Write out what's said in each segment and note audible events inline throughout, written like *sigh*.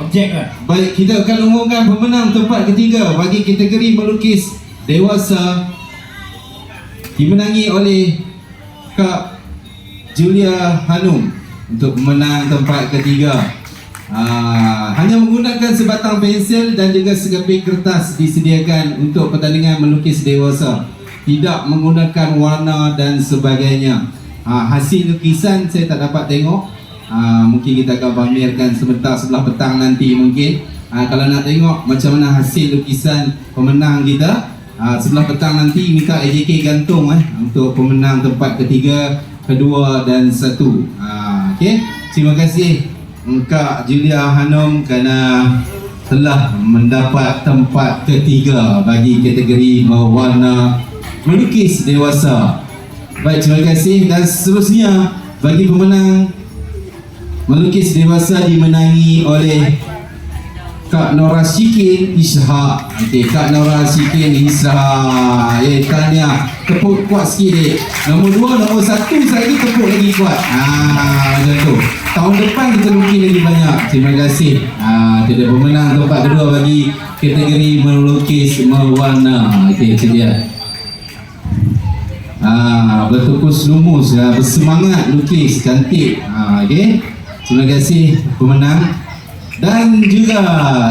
Objek lah. Baik, kita akan umumkan pemenang tempat ketiga bagi kategori melukis dewasa dimenangi oleh Kak Julia Hanum untuk pemenang tempat ketiga. Ah, hanya menggunakan sebatang pensel dan juga sekeping kertas disediakan untuk pertandingan melukis dewasa. Tidak menggunakan warna dan sebagainya. Ah, hasil lukisan saya tak dapat tengok. Ah, mungkin kita akan pamerkan sebentar sebelah petang nanti mungkin. Ah, kalau nak tengok macam mana hasil lukisan pemenang kita, ah, sebelah petang nanti minta AJK gantung eh untuk pemenang tempat ketiga, kedua dan satu. Ah, okey. Terima kasih Kak Julia Hanum kerana telah mendapat tempat ketiga bagi kategori mewarna melukis dewasa. Baik, terima kasih dan seterusnya bagi pemenang melukis dewasa dimenangi oleh Kak Nora Syikin Ishak. Okey, Kak Nora Syikin Ishak. Eh, tanya. Tepuk kuat sikit, dek. Nombor dua, nombor satu lagi tepuk lagi kuat. Ah, macam tu. Tahun depan kita lukis lagi banyak. Terima kasih. Ah, kita pemenang tempat kedua bagi kategori melukis mewarna. Okey, itu dia. Ah, bertukus lumus, ah, bersemangat lukis, cantik. Ah, okey. Terima kasih pemenang. Dan juga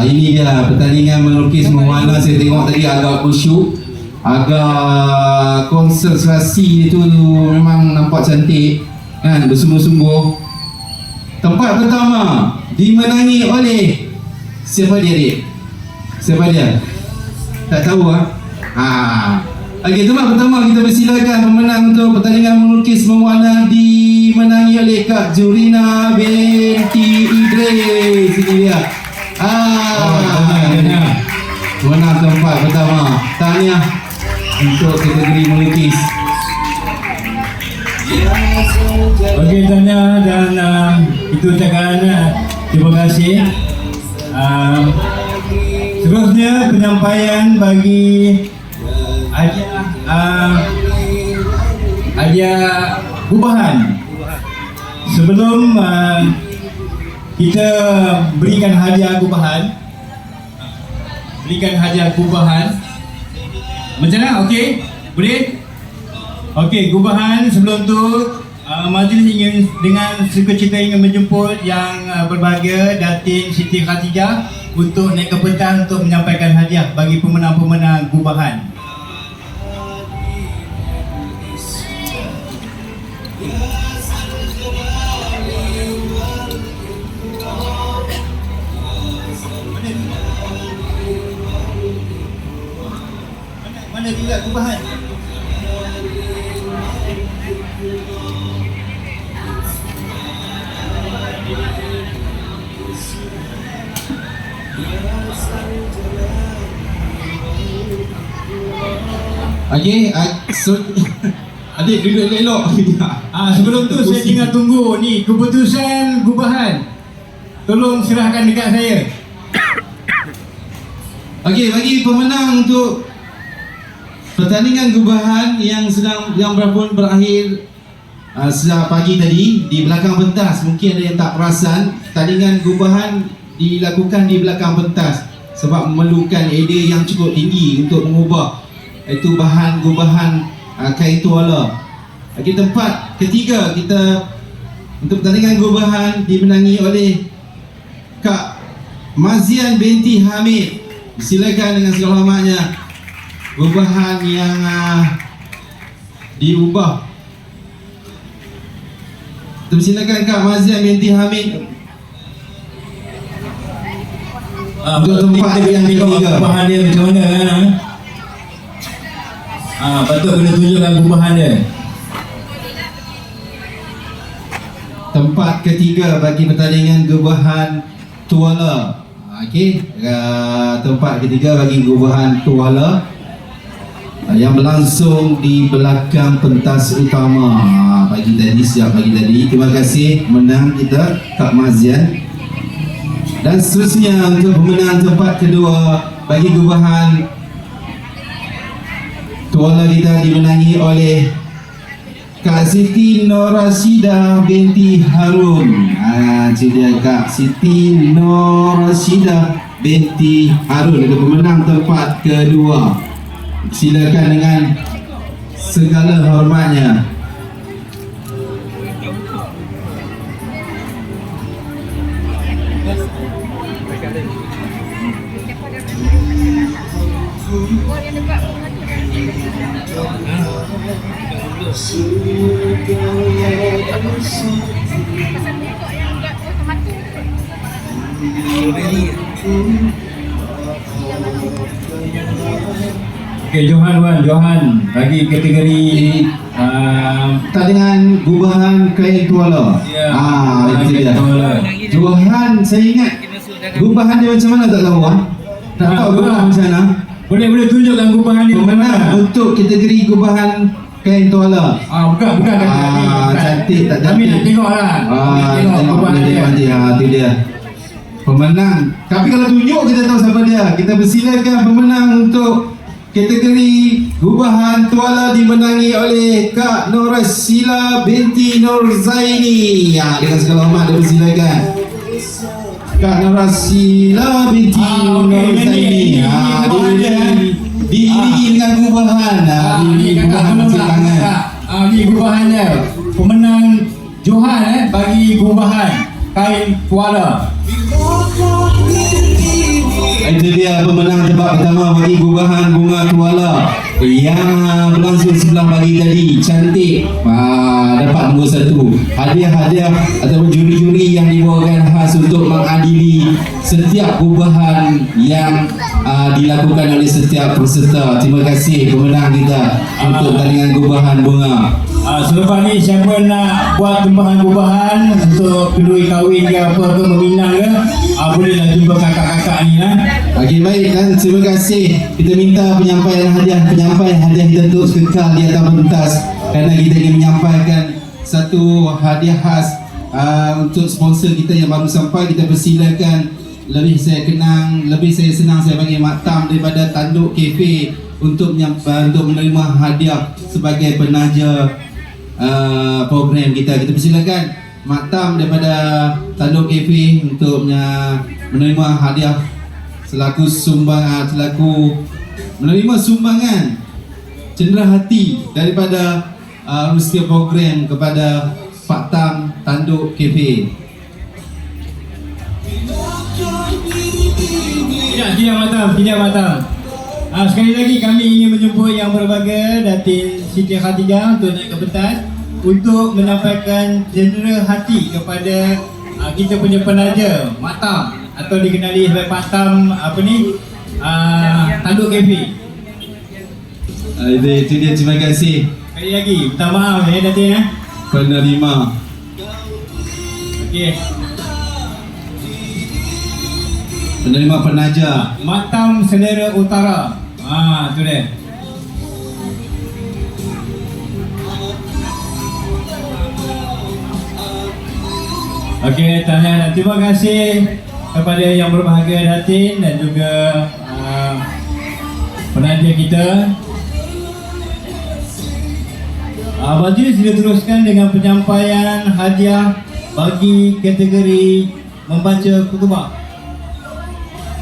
ini dia pertandingan melukis mewarna saya tengok tadi agak khusyuk agak konsentrasi itu memang nampak cantik. Kan bersungguh-sungguh. Tempat pertama dimenangi oleh siapa dia dia siapa dia? Tak tahu ah. Ha. Okey, tempat pertama kita persilakan pemenang untuk pertandingan melukis mewarna dimenangi oleh Kak Jurina binti Ini dia. Ah, pemenang tempat pertama. Tahniah untuk kategori melukis. Okey, tanya dan uh, itu uh, terima kasih. Uh, seterusnya penyampaian bagi Aja uh, Aja Gubahan. Sebelum uh, kita berikan hadiah gubahan, berikan hadiah gubahan. Macam mana? Okey? Boleh? Okey, gubahan sebelum tu uh, majlis ingin dengan sukacita ingin menjemput yang uh, berbahagia Datin Siti Khatijah untuk naik ke petang untuk menyampaikan hadiah bagi pemenang-pemenang gubahan. Tinggal gubahan? Okey, uh, so, *laughs* adik duduk elok. *laughs* Ah sebelum tu saya tinggal tunggu ni keputusan gubahan. Tolong serahkan dekat saya. Okey, bagi pemenang untuk pertandingan gubahan yang sedang yang berpun berakhir uh, sejak pagi tadi di belakang pentas. Mungkin ada yang tak perasan, pertandingan gubahan dilakukan di belakang pentas sebab memerlukan area yang cukup tinggi untuk mengubah itu bahan gubahan uh, kain tuala. Okey, tempat ketiga kita untuk pertandingan gubahan dimenangi oleh Kak Mazian binti Hamid. Silakan dengan segala hormatnya gubahan yang uh, diubah. Silakan Kak Mazian binti Hamid Ah, Untuk tempat yang ketiga. Gubahan dia macam mana kan? Ah, patut kena tunjukkan gubahan dia. tempat ketiga bagi pertandingan gubahan tuala. Okey, uh, tempat ketiga bagi gubahan tuala uh, yang berlangsung di belakang pentas utama pagi tadi siap pagi tadi. Terima kasih menang kita Kak Mazian. Dan seterusnya untuk pemenang tempat kedua bagi gubahan tuala kita dimenangi oleh Kak Siti Norasida binti Harun. Ah, itu dia Kak Siti Norasida binti Harun itu pemenang tempat kedua. Silakan dengan segala hormatnya. Okey, Johan Wan, Johan bagi kategori uh, Tak dengan gubahan kain tuala. Ya, Ah, itu dia. Johan, saya ingat gubahan dia macam mana tak tahu ah. Tak Ah, tahu gubahan ah. macam mana. boleh boleh tunjukkan gubahan ni Pemenang untuk kategori gubahan kain tuala. Ah bukan bukan Ah, cantik tak Kami nak cantik? tengok lah. Ah, Tengok gubahan dia. nanti. Ha, tu dia. Pemenang. Tapi kalau tunjuk kita tahu siapa dia. Kita persilakan pemenang untuk kategori gubahan tuala dimenangi oleh Kak Norasila binti Nur Zaini. Ya, dengan segala hormat dia persilakan. Kak Norasila binti Ah, okey, Nur ini, Zaini. ini, ini Ah, gubahan dia. di- diiringi dengan gubahan. Ah, Ah, ni diiringi kakak gubahan tangan. Ah ni gubahan dia. Pemenang Johan eh bagi gubahan kain tuala. Itu dia pemenang tempat pertama bagi gubahan bunga tuala yang berlangsung sebelah pagi tadi cantik. Ah, dapat nombor satu. Hadiah-hadiah ataupun juri-juri yang dibawakan khas untuk mengadili setiap gubahan yang ah, dilakukan oleh setiap peserta. Terima kasih pemenang kita untuk tandingan gubahan bunga. Ah, selepas ni siapa nak buat tempahan-gubahan untuk kedui kahwin ke apa ke meminang ke ah, bolehlah jumpa kakak-kakak ni lah Okey baik dan terima kasih. Kita minta penyampaian hadiah penyampai hadiah kita terus kekal di atas pentas. Kerana kita ingin menyampaikan satu hadiah khas uh, untuk sponsor kita yang baru sampai. Kita persilakan lebih saya kenang lebih saya senang saya bagi maktam daripada Tanduk Cafe untuk menyampai untuk menerima hadiah sebagai penaja uh, program kita. Kita persilakan maktam daripada Tanduk Cafe untuk menerima hadiah selaku sumbang ah, selaku menerima sumbangan cendera hati daripada uh, Rusia program kepada Pak Tam Tanduk Cafe. Tidak, tidak matang, tidak matang. Ah, sekali lagi kami ingin menjemput yang berbahagia Datin Siti Khadijah untuk naik ke pentas untuk menyampaikan cendera hati kepada ah, kita punya penaja Matam atau dikenali sebagai Patam apa ni ah, Tanduk Cafe. Uh, itu, itu dia terima kasih Sekali lagi, minta maaf ya Datin eh. penerima. Okey. Penerima penaja. Matam Selera Utara. Ah, tu dia. Okey, tanya dan terima kasih kepada yang berbahagia Datin dan juga uh, penaja kita. Uh, Baju sila teruskan dengan penyampaian hadiah bagi kategori membaca kutubah.